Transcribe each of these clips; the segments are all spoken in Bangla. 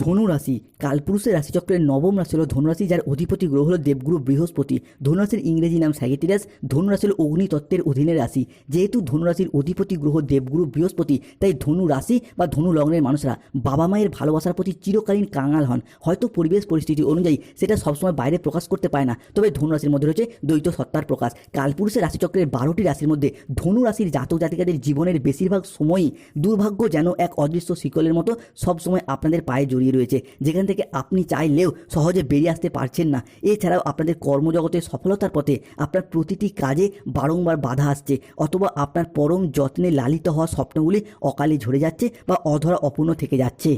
ধনু রাশি কালপুরুষের রাশিচক্রের নবম রাশি হলো ধনুরাশি, যার অধিপতি গ্রহ হল দেবগুরু বৃহস্পতি। ধনুরাশির ইংরেজি নাম স্যাগেটিরাস ধনুরাশি হল অগ্নিতত্ত্বের অধীনে রাশি। যেহেতু ধনুরাশির অধিপতি গ্রহ দেবগুরু বৃহস্পতি, তাই ধনু রাশি বা ধনু লগ্নের মানুষরা বাবা মায়ের ভালোবাসার প্রতি চিরকালীন কাঙাল হন। হয়তো পরিবেশ পরিস্থিতি অনুযায়ী সেটা সবসময় বাইরে প্রকাশ করতে পায় না। তবে ধনু রাশির মধ্যে রয়েছে দ্বৈত সত্তার প্রকাশ। কালপুরুষের রাশিচক্রের বারোটি রাশির মধ্যে ধনু রাশির জাতক জাতিকাদের জীবনের বেশিরভাগ সময়ই দুর্ভাগ্য যেন এক অদৃশ্য শিকলের মতো সবসময় আপনাদের পায়ে জড়িয়ে রয়েছে। যেখান থেকে আপনি চাইলেও সহজে বেরিয়ে আসতে পারছেন না। এছাড়াও আপনাদের কর্মজগতের সফলতার পথে আপনার প্রতিটি কাজে বারংবার বাধা আসছে অথবা আপনার পরম যত্নে লালিত হওয়া স্বপ্নগুলি অকালে ঝরে যাচ্ছে বা অধরা অপূর্ণ থেকে যাচ্ছে।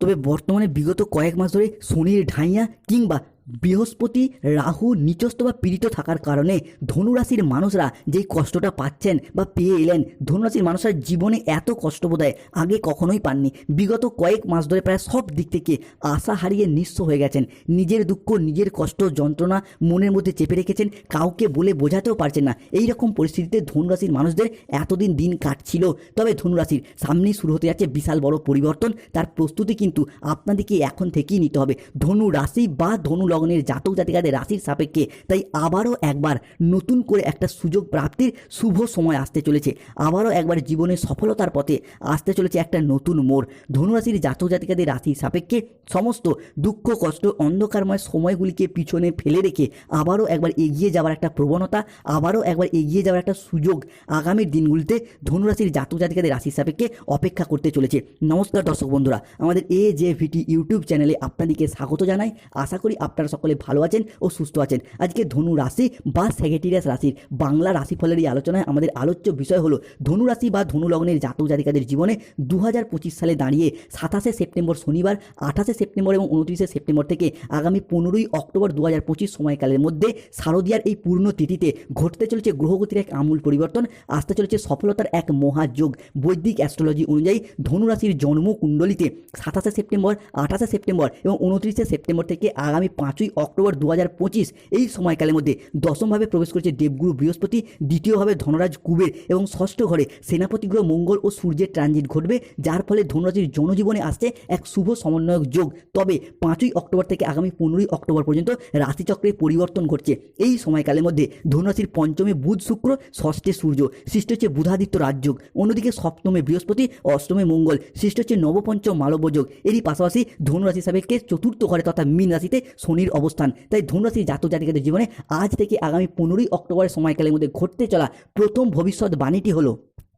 তবে বর্তমানে বিগত কয়েক মাস ধরে শনির ঢাইয়া কিংবা বৃহস্পতি, রাহু নিচস্থ বা পীড়িত থাকার কারণে ধনুরাশির মানুষরা যেই কষ্টটা পাচ্ছেন বা পেয়ে এলেন, ধনুরাশির মানুষরা জীবনে এত কষ্ট বোধহয় আগে কখনোই পাননি। বিগত কয়েক মাস ধরে প্রায় সব দিক থেকে আশা হারিয়ে নিঃস্ব হয়ে গেছেন। নিজের দুঃখ, নিজের কষ্ট, যন্ত্রণা মনের মধ্যে চেপে রেখেছেন, কাউকে বলে বোঝাতেও পারছেন না। এই রকম পরিস্থিতিতে ধনুরাশির মানুষদের এতদিন দিন কাটছিল। তবে ধনুরাশির সামনেই শুরু হতে যাচ্ছে বিশাল বড় পরিবর্তন। তার প্রস্তুতি কিন্তু আপনাদেরকে এখন থেকেই নিতে হবে। ধনু রাশি বা ধনু লগ্নের জাতক জাতিকাদের রাশির সাপেক্ষে। তাই আবারও একবার নতুন করে একটা সুযোগ প্রাপ্তির শুভ সময় আসতে চলেছে। আবারও একবার জীবনের সফলতার পথে আসতে চলেছে একটা নতুন মোড়। ধনুরাশির জাতক জাতিকাদের রাশির সাপেক্ষে সমস্ত দুঃখ, কষ্ট, অন্ধকারময় সময়গুলিকে পিছনে ফেলে রেখে আবারও একবার এগিয়ে যাওয়ার একটা প্রবণতা, আবারও একবার এগিয়ে যাওয়ার একটা সুযোগ আগামী দিনগুলিতে ধনুরাশির জাতক জাতিকাদের রাশির সাপেক্ষে অপেক্ষা করতে চলেছে। নমস্কার দর্শক বন্ধুরা, আমাদের এ জে ভিটি ইউটিউব চ্যানেলে আপনাদেরকে স্বাগত জানাই। আশা করি আপনারা সকলে ভালো আছেন ও সুস্থ আছেন। আজকে ধনু রাশি বা স্যাগেটিরিয়াস রাশির বাংলা রাশিফলের এই আলোচনায় আমাদের আলোচ্য বিষয় হলো ধনু রাশি বা ধনু লগ্নের জাতক জাতিকাদের জীবনে দু হাজার পঁচিশ সালে দাঁড়িয়ে সাতাশে সেপ্টেম্বর শনিবার, আঠাশে সেপ্টেম্বর এবং উনত্রিশে সেপ্টেম্বর থেকে আগামী পনেরোই অক্টোবর দু হাজার পঁচিশ সময়কালের মধ্যে শারদীয়ার এই পূর্ণ তিথিতে ঘটতে চলেছে গ্রহগতির এক আমূল পরিবর্তন। আসতে চলেছে সফলতার এক মহাযোগ। বৈদিক অ্যাস্ট্রোলজি অনুযায়ী ধনুরাশির জন্ম কুণ্ডলিতে সাতাশে সেপ্টেম্বর, আঠাশে সেপ্টেম্বর এবং উনত্রিশে সেপ্টেম্বর থেকে আগামী পাঁচই অক্টোবর দু হাজার পঁচিশ, এই সময়কালের মধ্যে দশমভাবে প্রবেশ করেছে দেবগুরু বৃহস্পতি, দ্বিতীয়ভাবে ধনরাজ কুবের এবং ষষ্ঠ ঘরে সেনাপতি গ্রহ মঙ্গল ও সূর্যের ট্রানজিট ঘটবে, যার ফলে ধনুরাশির জনজীবনে আসছে এক শুভ সমন্বয়ক যোগ। তবে পাঁচই অক্টোবর থেকে আগামী পনেরোই অক্টোবর পর্যন্ত রাশিচক্রে পরিবর্তন ঘটছে। এই সময়কালের মধ্যে ধনুরাশির পঞ্চমে বুধ শুক্র, ষষ্ঠে সূর্য, সৃষ্টি হচ্ছে বুধাদিত্য রাজযোগ অন্যদিকে সপ্তমে বৃহস্পতি, অষ্টমে মঙ্গল, সৃষ্টি হচ্ছে নবপঞ্চম মালব্যযোগ এরই পাশাপাশি ধনুরাশি সাবেককে চতুর্থ ঘরে তথা মীন রাশিতে শনির অবস্থান। তাই ধনুরাশি জাতক জাতিকাদের জীবনে আজ থেকে আগামী পনেরোই অক্টোবরের সময়কালের মধ্যে ঘটতে চলা প্রথম ভবিষ্যৎ বাণীটি হলো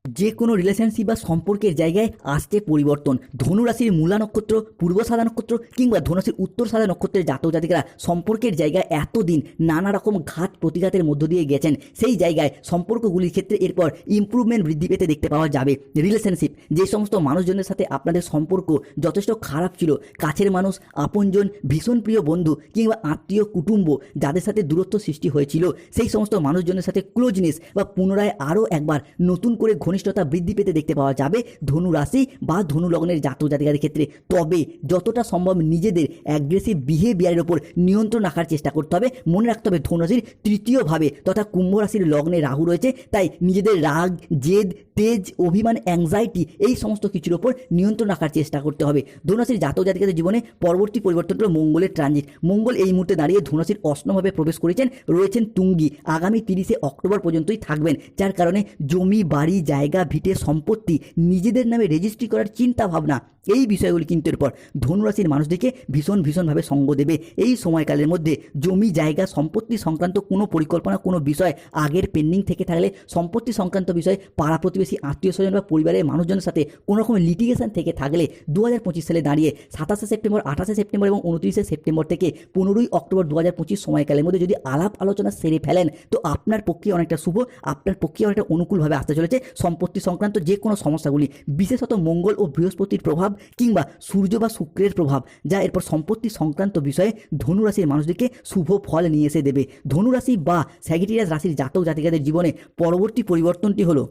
যে কোনো রিলেশনশিপ বা সম্পর্কের জায়গায় আসছে পরিবর্তন। ধনুরাশির মূলা নক্ষত্র, পূর্ব সাদা নক্ষত্র কিংবা ধনুরাশির উত্তর সাদা নক্ষত্রের জাতক জাতিকারা সম্পর্কের জায়গায় এতদিন নানা রকম ঘাত প্রতিঘাতের মধ্য দিয়ে গেছেন। সেই জায়গায় সম্পর্কগুলির ক্ষেত্রে এরপর ইমপ্রুভমেন্ট বৃদ্ধি পেতে দেখতে পাওয়া যাবে। রিলেশনশিপ যে সমস্ত মানুষজনের সাথে আপনাদের সম্পর্ক যথেষ্ট খারাপ ছিল, কাছের মানুষ, আপনজন, ভীষণ প্রিয় বন্ধু কিংবা আত্মীয়, কুটুম্ব, যাদের সাথে দূরত্ব সৃষ্টি হয়েছিল, সেই সমস্ত মানুষজনের সাথে ক্লোজনেস বা পুনরায় আরও একবার নতুন করে ঘনিষ্ঠতা বৃদ্ধি পেতে দেখতে পাওয়া যাবে ধনু রাশি বা ধনু লগ্নের জাতক জাতিকাদের ক্ষেত্রে। তবে যতটা সম্ভব নিজেদের অ্যাগ্রেসিভ বিহেভিয়ারের ওপর নিয়ন্ত্রণ রাখার চেষ্টা করতে হবে। মনে রাখতে হবে ধনু রাশির তৃতীয়ভাবে তথা কুম্ভ রাশির লগ্নে রাহু রয়েছে, তাই নিজেদের রাগ, জেদ, তেজ, অভিমান অ্যাংজাইটি এই সমস্ত কিছুর ওপর নিয়ন্ত্রণ রাখার চেষ্টা করতে হবে। ধনুরাশির জাতক জাতিকাদের জীবনে পরবর্তী পরিবর্তন হলো মঙ্গলের ট্রানজিট মঙ্গল এই মুহূর্তে দাঁড়িয়ে ধনুরাশির অষ্টমভাবে প্রবেশ করেছেন, রয়েছেন তুঙ্গি। আগামী তিরিশে অক্টোবর পর্যন্তই থাকবেন, যার কারণে জমি, বাড়ি, জায়গা ভিটে সম্পত্তি নিজেদের নামে রেজিস্ট্রি করার চিন্তা ভাবনা, এই বিষয়গুলি কিন্তু এরপর ধনুরাশির মানুষদেরকে ভীষণ, ভীষণভাবে সঙ্গ দেবে। এই সময়কালের মধ্যে জমি, জায়গা, সম্পত্তি সংক্রান্ত কোনো পরিকল্পনা, কোনো বিষয় আগের পেন্ডিং থেকে থাকলে সম্পত্তি সংক্রান্ত বিষয় পাড়া প্রতিবেশী, আত্মীয় স্বজন বা পরিবারের মানুষজনের সাথে কোনো রকম লিটিগেশন থেকে থাকলে দু হাজার পঁচিশ সালে দাঁড়িয়ে সাতাশে সেপ্টেম্বর, আঠাশে সেপ্টেম্বর এবং উনত্রিশে সেপ্টেম্বর থেকে পনেরোই অক্টোবর দু হাজার পঁচিশ সময়কালের মধ্যে যদি আলাপ আলোচনা সেরে ফেলেন, তো আপনার পক্ষে অনেকটা শুভ, আপনার পক্ষে অনেকটা অনুকূলভাবে আসতে চলেছে। সম্পত্তি সংক্রান্ত যে কোনো সমস্যাগুলি, বিশেষত মঙ্গল ও বৃহস্পতির প্রভাব কিংবা সূর্য বা শুক্রের প্রভাব, যা এরপর সম্পত্তি সংক্রান্ত বিষয়ে ধনুরাশির মানুষদেরকে শুভ ফল নিয়ে এসে দেবে। ধনুরাশি বা স্যাগিটিরিয়াস রাশির জাতক জাতিকাদের জীবনে পরবর্তী পরিবর্তনটি হলো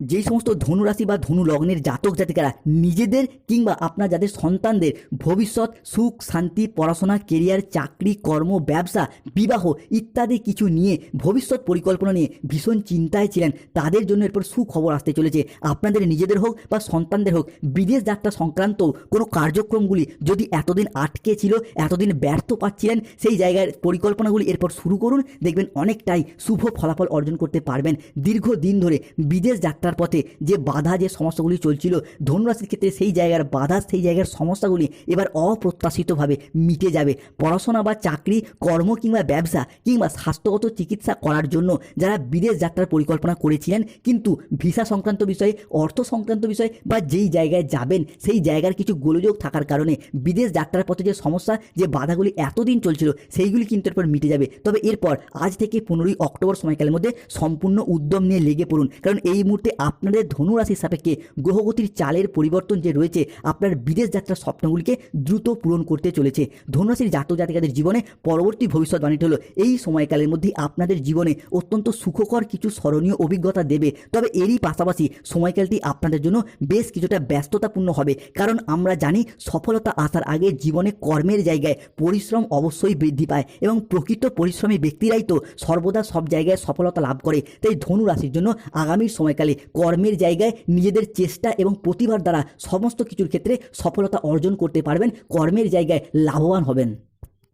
যেই সমস্ত ধনুরাশি বা ধনু লগ্নের জাতক জাতিকারা নিজেদের কিংবা আপনার যাদের সন্তানদের ভবিষ্যৎ সুখ, শান্তি, পড়াশোনা কেরিয়ার চাকরি, কর্ম, ব্যবসা, বিবাহ ইত্যাদি কিছু নিয়ে ভবিষ্যৎ পরিকল্পনা নিয়ে ভীষণ চিন্তায় ছিলেন। তাদের জন্য এরপর সুখবর আসতে চলেছে। আপনাদের নিজেদের হোক বা সন্তানদের হোক, বিদেশ যাত্রা সংক্রান্ত কোনো কার্যক্রমগুলি যদি এতদিন আটকে ছিল, এতদিন ব্যর্থ পাচ্ছিলেন, সেই জায়গার পরিকল্পনাগুলি এরপর শুরু করুন। দেখবেন অনেকটাই শুভ ফলাফল অর্জন করতে পারবেন। দীর্ঘদিন ধরে বিদেশ যাত্রার পথে যে বাধা যে সমস্যাগুলি চলছিল, ধনুরাশির ক্ষেত্রে সেই জায়গার বাধা, সেই জায়গার সমস্যাগুলি এবার অপ্রত্যাশিতভাবে মিটে যাবে। পড়াশোনা বা চাকরি, কর্ম কিংবা ব্যবসা কিংবা স্বাস্থ্যগত চিকিৎসা করার জন্য যারা বিদেশ যাত্রার পরিকল্পনা করেছিলেন, কিন্তু ভিসা সংক্রান্ত বিষয়ে, অর্থ সংক্রান্ত বিষয়ে বা যেই জায়গায় যাবেন, সেই জায়গার কিছু গোলযোগ থাকার কারণে বিদেশ যাত্রার পথে যে সমস্যা, যে বাধাগুলি এতদিন চলছিল, সেইগুলি কিন্তু এরপর মিটে যাবে। তবে এরপর আজ থেকে পনেরোই অক্টোবর সময়কালের মধ্যে সম্পূর্ণ উদ্যম নিয়ে লেগে পড়ুন। কারণ এই মুহূর্তে আপনাদের ধনুরাশির সাপেক্ষে গ্রহগতির চালের পরিবর্তন যে রয়েছে, আপনার বিদেশ যাত্রার স্বপ্নগুলিকে দ্রুত পূরণ করতে চলেছে। ধনুরাশির জাতক জাতিকাদের জীবনে পরবর্তী ভবিষ্যৎবাণীটি হলো, এই সময়কালের মধ্যে আপনাদের জীবনে অত্যন্ত সুখকর কিছু স্মরণীয় অভিজ্ঞতা দেবে। তবে এরই পাশাপাশি সময়কালটি আপনাদের জন্য বেশ কিছুটা ব্যস্ততাপূর্ণ হবে। কারণ আমরা জানি, সফলতা আসার আগে জীবনে কর্মের জায়গায় পরিশ্রম অবশ্যই বৃদ্ধি পায় এবং প্রকৃত পরিশ্রমী ব্যক্তিরাই তো সর্বদা সব জায়গায় সফলতা লাভ করে। তাই ধনু রাশির জন্য আগামী সময়কালে কর্মের জায়গায় নিজেদের চেষ্টা এবং প্রতিভার দ্বারা সমস্ত কিছুর ক্ষেত্রে সফলতা অর্জন করতে পারবেন, কর্মের জায়গায় লাভবান হবেন।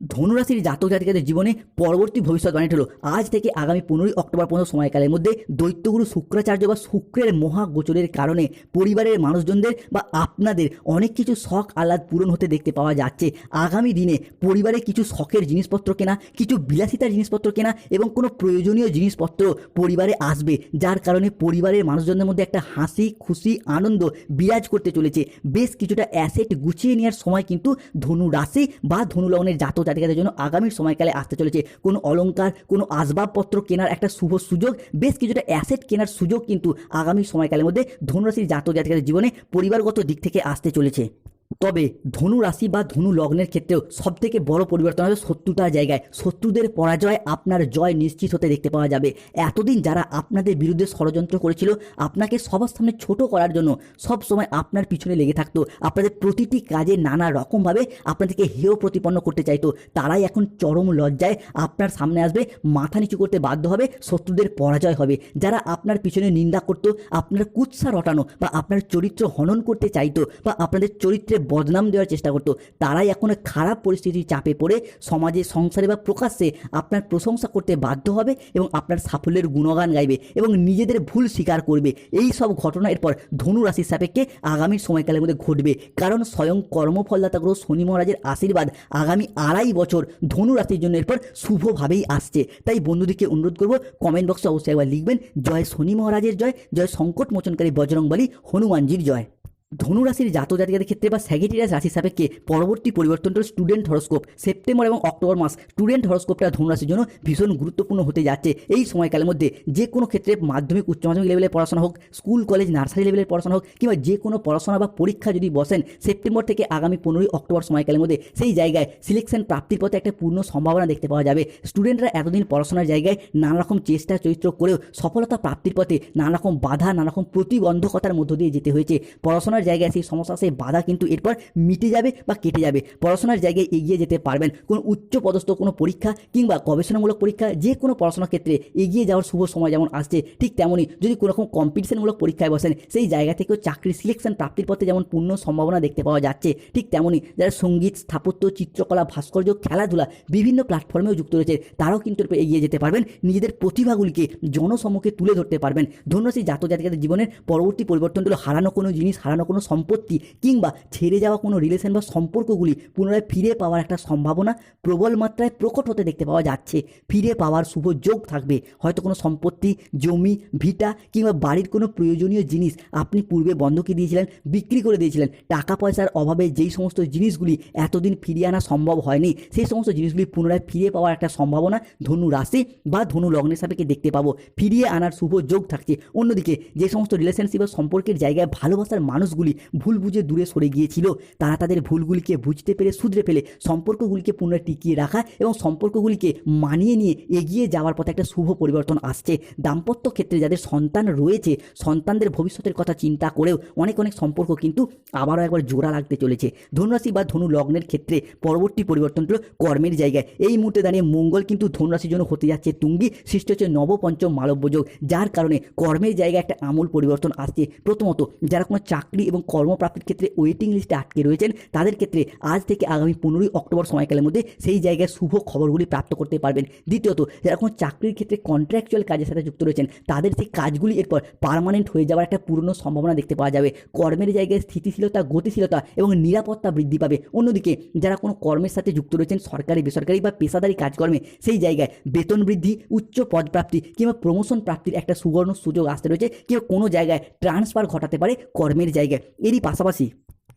ধনুরাশির জাতক জাতিকাদের জীবনে পরবর্তী ভবিষ্যৎবাণীটি হলো আজ থেকে আগামী পনেরোই অক্টোবর পর্যন্ত সময়কালের মধ্যে দৈত্যগুরু শুক্রাচার্য বা শুক্রের মহাগোচরের কারণে পরিবারের মানুষজনদের বা আপনাদের অনেক কিছু শখ আহ্লাদ পূরণ হতে দেখতে পাওয়া যাচ্ছে। আগামী দিনে পরিবারে কিছু শখের জিনিসপত্র কেনা, কিছু বিলাসিতার জিনিসপত্র কেনা এবং কোনো প্রয়োজনীয় জিনিসপত্র পরিবারে আসবে, যার কারণে পরিবারের মানুষজনদের মধ্যে একটা হাসি, খুশি, আনন্দ বিরাজ করতে চলেছে। বেশ কিছুটা অ্যাসেট গুছিয়ে নেওয়ার সময় কিন্তু ধনু রাশি বা ধনু লগ্নের জাতক জাতিকাদের জন্য আগামী সময়কালে আসতে চলেছে। কোনো অলংকার, কোনো আসবাবপত্র কেনার একটা শুভ সুযোগ, বেশ কিছুটা অ্যাসেট কেনার সুযোগ কিন্তু আগামী সময়কালের মধ্যে ধনুরাশির জাতক জাতিকাদের জীবনে পরিবারগত দিক থেকে আসতে চলেছে। তবে ধনু রাশি বা ধনু লগ্নের ক্ষেত্রেও সবথেকে বড় পরিবর্তন হবে শত্রুতার জায়গায়। শত্রুদের পরাজয় আপনার জয় নিশ্চিত হতে দেখতে পাওয়া যাবে। এতদিন যারা আপনাদের বিরুদ্ধে ষড়যন্ত্র করেছিল, আপনাকে সবার সামনে ছোট করার জন্য সব সময় আপনার পিছনে লেগে থাকতো। আপনাদের প্রতিটি কাজে নানা রকমভাবে আপনাদেরকে হেয় প্রতিপন্ন করতে চাইতো। তারাই এখন চরম লজ্জায় আপনার সামনে আসবে, মাথা নিচু করতে বাধ্য হবে, শত্রুদের পরাজয় হবে। যারা আপনার পিছনে নিন্দা করতো, আপনার কুৎসা রটানো বা আপনার চরিত্র হনন করতে চাইতো বা আপনাদের চরিত্রে বদনাম দেওয়ার চেষ্টা করতো। তারাই এখন খারাপ পরিস্থিতির চাপে পড়ে সমাজে সংসারে বা প্রকাশ্যে আপনার প্রশংসা করতে বাধ্য হবে এবং আপনার সাফল্যের গুণগান গাইবে এবং নিজেদের ভুল স্বীকার করবে। এই সব ঘটনা এরপর ধনু রাশির সাপেক্ষে আগামী সময়কালের মধ্যে ঘটবে। কারণ স্বয়ং কর্মফলদাতা গ্রহ শনি মহারাজের আশীর্বাদ আগামী আড়াই বছর ধনু রাশির জন্য এরপর শুভভাবেই আসছে। তাই বন্ধুদেরকে অনুরোধ করব কমেন্ট বক্সে অবশ্যই একবার লিখবেন, জয় শনি মহারাজের জয় জয় সংকট মোচনকারী বজরংবলী হনুমানজির জয়। ধনুরাশির জাতক জাতিকাদের ক্ষেত্রে বা স্যাগেটিরাস রাশি সাপেক্ষে পরবর্তী পরিবর্তনটা স্টুডেন্ট হরস্কোপ। সেপ্টেম্বর এবং অক্টোবর মাস স্টুডেন্ট হরস্কোপটা ধনুরাশির জন্য ভীষণ গুরুত্বপূর্ণ হতে যাচ্ছে। এই সময়কালের মধ্যে যে কোনো ক্ষেত্রে মাধ্যমিক, উচ্চ মাধ্যমিক লেভেলের পড়াশোনা হোক, স্কুল, কলেজ, নার্সারি লেভেলের পড়াশোনা হোক, কিংবা যে কোনো পড়াশোনা বা পরীক্ষা যদি বসেন, সেপ্টেম্বর থেকে আগামী পনেরোই অক্টোবর সময়কালের মধ্যে সেই জায়গায় সিলেকশন প্রাপ্তির পথে একটা পূর্ণ সম্ভাবনা দেখতে পাওয়া যাবে। স্টুডেন্টরা এতদিন পড়াশোনার জায়গায় নানা রকম চেষ্টা, চরিত্র করেও সফলতা প্রাপ্তির পথে নানা রকম বাধা নানা রকম প্রতিবন্ধকতার মধ্য দিয়ে যেতে হয়েছে। পড়াশোনার জায়গায় সেই সমস্যা সেই বাধা কিন্তু এরপর মিটে যাবে বা কেটে যাবে। পড়াশোনার জায়গায় এগিয়ে যেতে পারবেন। কোনো উচ্চ পদস্থ কোনো পরীক্ষা কিংবা গবেষণামূলক পরীক্ষা যে কোনো পড়াশোনার ক্ষেত্রে এগিয়ে যাওয়ার শুভ সময় যেমন আসছে, ঠিক তেমনই যদি কোনো রকম কম্পিটিশনমূলক পরীক্ষায় বসেন, সেই জায়গা থেকেও চাকরি সিলেকশন প্রাপ্তির পথে যেমন পূর্ণ সম্ভাবনা দেখতে পাওয়া যাচ্ছে, ঠিক তেমনই যারা সংগীত, স্থাপত্য, চিত্রকলা, ভাস্কর্য, খেলাধুলা, বিভিন্ন প্ল্যাটফর্মেও যুক্ত রয়েছে, তারাও কিন্তু এগিয়ে যেতে পারবেন। নিজেদের প্রতিভাগুলিকে জনসম্মুখে তুলে ধরতে পারবেন। ধন্যশ্রী জাতক জাতিকাদের জীবনের পরবর্তী পরিবর্তনগুলো হারানো কোনো জিনিস, হারানো কোনো সম্পত্তি কিংবা ছেড়ে যাওয়া কোনো রিলেশন বা সম্পর্কগুলি পুনরায় ফিরে পাওয়ার একটা সম্ভাবনা প্রবল মাত্রায় প্রকট হতে দেখতে পাওয়া যাচ্ছে। ফিরে পাওয়ার শুভ যোগ থাকবে। হয়তো কোনো সম্পত্তি, জমি, ভিটা কিংবা বাড়ির কোনো প্রয়োজনীয় জিনিস আপনি পূর্বে বন্ধকি দিয়েছিলেন, বিক্রি করে দিয়েছিলেন। টাকা পয়সার অভাবে যেই সমস্ত জিনিসগুলি এতদিন ফিরিয়ে আনা সম্ভব হয়নি, সেই সমস্ত জিনিসগুলি পুনরায় ফিরে পাওয়ার একটা সম্ভাবনা ধনু রাশি বা ধনু লগ্নের সাপেক্ষে দেখতে পাবো। ফিরিয়ে আনার শুভ যোগ থাকছে। অন্যদিকে যে সমস্ত রিলেশনশিপ বা সম্পর্কের জায়গায় ভালোবাসার মানুষগুলি মানুষগুলি ভুল বুঝে দূরে সরে গিয়েছিল। তারা তাদের ভুলগুলিকে বুঝতে পেরে, শুধরে ফেলে সম্পর্কগুলিকে পুনরায় টিকিয়ে রাখা এবং সম্পর্কগুলিকে মানিয়ে নিয়ে এগিয়ে যাওয়ার পথে একটা শুভ পরিবর্তন আসছে। দাম্পত্য ক্ষেত্রে যাদের সন্তান রয়েছে, সন্তানদের ভবিষ্যতের কথা চিন্তা করেও অনেক অনেক সম্পর্ক কিন্তু আবারও একবার জোড়া লাগতে চলেছে। ধনুরাশি বা ধনু লগ্নের ক্ষেত্রে পরবর্তী পরিবর্তন হলো কর্মের জায়গায়। এই মুহূর্তে দাঁড়িয়ে মঙ্গল কিন্তু ধনুরাশির জন্য হতে যাচ্ছে তুঙ্গি, সৃষ্টি হচ্ছে নবপঞ্চম মালব্যযোগ যার কারণে কর্মের জায়গায় একটা আমূল পরিবর্তন আসছে। প্রথমত, যারা কোনো চাকরি এবং কর্মপ্রাপ্তির ক্ষেত্রে ওয়েটিং লিস্টে আটকে রয়েছেন। তাদের ক্ষেত্রে আজ থেকে আগামী পনেরোই অক্টোবর সময়কালের মধ্যে সেই জায়গায় শুভ খবরগুলি প্রাপ্ত করতে পারবেন। দ্বিতীয়ত, যারা কোনো চাকরির ক্ষেত্রে কন্ট্রাকচুয়াল কাজের সাথে যুক্ত রয়েছেন, তাদের সেই কাজগুলি এরপর পার্মানেন্ট হয়ে যাওয়ার একটা পূর্ণ সম্ভাবনা দেখতে পাওয়া যাবে। কর্মের জায়গায় স্থিতিশীলতা, গতিশীলতা এবং নিরাপত্তা বৃদ্ধি পাবে। অন্যদিকে, যারা কোনো কর্মের সাথে যুক্ত রয়েছেন, সরকারি, বেসরকারি বা পেশাদারি কাজকর্মে, সেই জায়গায় বেতন বৃদ্ধি, উচ্চ পদপ্রাপ্তি কিংবা প্রমোশন প্রাপ্তির একটা সুবর্ণ সুযোগ আসতে রয়েছে কিংবা কোনো জায়গায় ট্রান্সফার ঘটাতে পারে কর্মের জায়গায়। এরই পাশাপাশি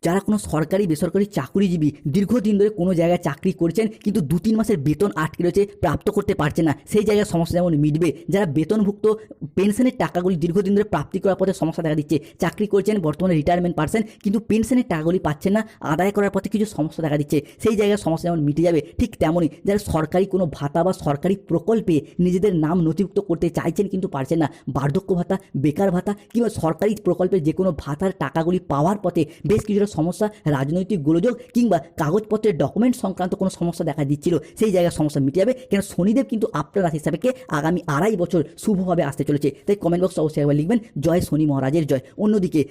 যারা কোনো সরকারি, বেসরকারি চাকরিজীবী দীর্ঘদিন ধরে কোনো জায়গায় চাকরি করছেন, কিন্তু দু তিন মাসের বেতন আটকে রয়েছে, প্রাপ্ত করতে পারছে না। সেই জায়গায় সমস্যা যেমন মিটবে, যারা বেতনভুক্ত, পেনশনের টাকাগুলি দীর্ঘদিন ধরে প্রাপ্তি করার পথে সমস্যা দেখা দিচ্ছে। চাকরি করছেন, বর্তমানে রিটায়ারমেন্ট পার্সেন কিন্তু পেনশনের টাকাগুলি পাচ্ছেন না, আদায় করার পথে কিছু সমস্যা দেখা দিচ্ছে। সেই জায়গায় সমস্যা যেমন মিটে যাবে, ঠিক তেমনই যারা সরকারি কোনো ভাতা বা সরকারি প্রকল্পে নিজেদের নাম নথিভুক্ত করতে চাইছেন, কিন্তু পারছেন না, বার্ধক্য ভাতা, বেকার ভাতা, কিংবা সরকারি প্রকল্পের যে কোনো ভাতার টাকাগুলি পাওয়ার পথে বেশ কিছুটা সমস্যা, রাজনৈতিক গোলযোগ কিংবা কাগজপত্রের ডকুমেন্ট সংক্রান্ত কোনো সমস্যা দেখা দিচ্ছিল, সেই জায়গায় সমস্যা মিটে যাবে। কেন শনিদেব কিন্তু আপনার রাশি হিসাবেকে আগামী আড়াই বছর শুভভাবে আসতে চলেছে। তাই কমেন্ট বক্সে অবশ্যই একবার লিখবেন, জয় শনি মহারাজের জয়। অন্যদিকে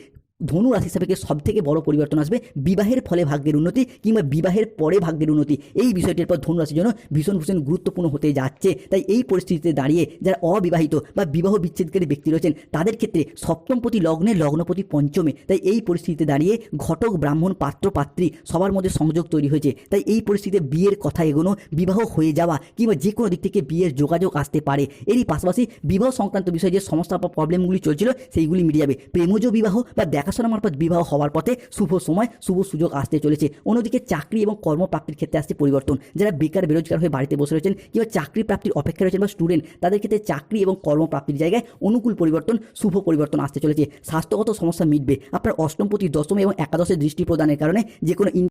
ধনু রাশি সাপেক্ষে সব থেকে বড় পরিবর্তন আসবে বিবাহের ফলে ভাগ্যের উন্নতি কিংবা বিবাহের পরে ভাগ্যের উন্নতি। এই বিষয়টির পর ধনু রাশির জন্য ভীষণ ভীষণ গুরুত্বপূর্ণ হতে যাচ্ছে। তাই এই পরিস্থিতিতে দাঁড়িয়ে যারা অবিবাহিত বা বিবাহ বিচ্ছেদকারী ব্যক্তি রয়েছেন, তাদের ক্ষেত্রে সপ্তমপতি লগ্নে লগ্নপতি পঞ্চমে। তাই এই পরিস্থিতিতে দাঁড়িয়ে ঘটক, ব্রাহ্মণ, পাত্র, পাত্রী সবার মধ্যে সংযোগ তৈরি হয়েছে। তাই এই পরিস্থিতিতে বিয়ের কথা এগোনো, বিবাহ হয়ে যাওয়া কিংবা যে কোনো দিক থেকে বিয়ের যোগাযোগ আসতে পারে। এরই পাশাপাশি বিবাহ সংক্রান্ত বিষয়ে যে সমস্যা বা প্রবলেমগুলি চলছিল, সেইগুলি মিটে যাবে। প্রেমজ বিবাহ বা দেখাশোনা মারফত বিবাহ হওয়ার পথে শুভ সময়, শুভ সুযোগ আসতে চলেছে। অন্যদিকে চাকরি এবং কর্মপ্রাপ্তির ক্ষেত্রে আসছে পরিবর্তন। যারা বেকার, বেরোজগার হয়ে বাড়িতে বসে রয়েছেন কিংবা চাকরি প্রাপ্তির অপেক্ষা রয়েছেন বা স্টুডেন্ট তাদের ক্ষেত্রে চাকরি এবং কর্মপ্রাপ্তির জায়গায় অনুকূল পরিবর্তন, শুভ পরিবর্তন আসতে চলেছে। স্বাস্থ্যগত সমস্যা মিটবে। আপনার অষ্টমপতি দশম এবং একাদশের দৃষ্টি প্রদানের কারণে যে কোনো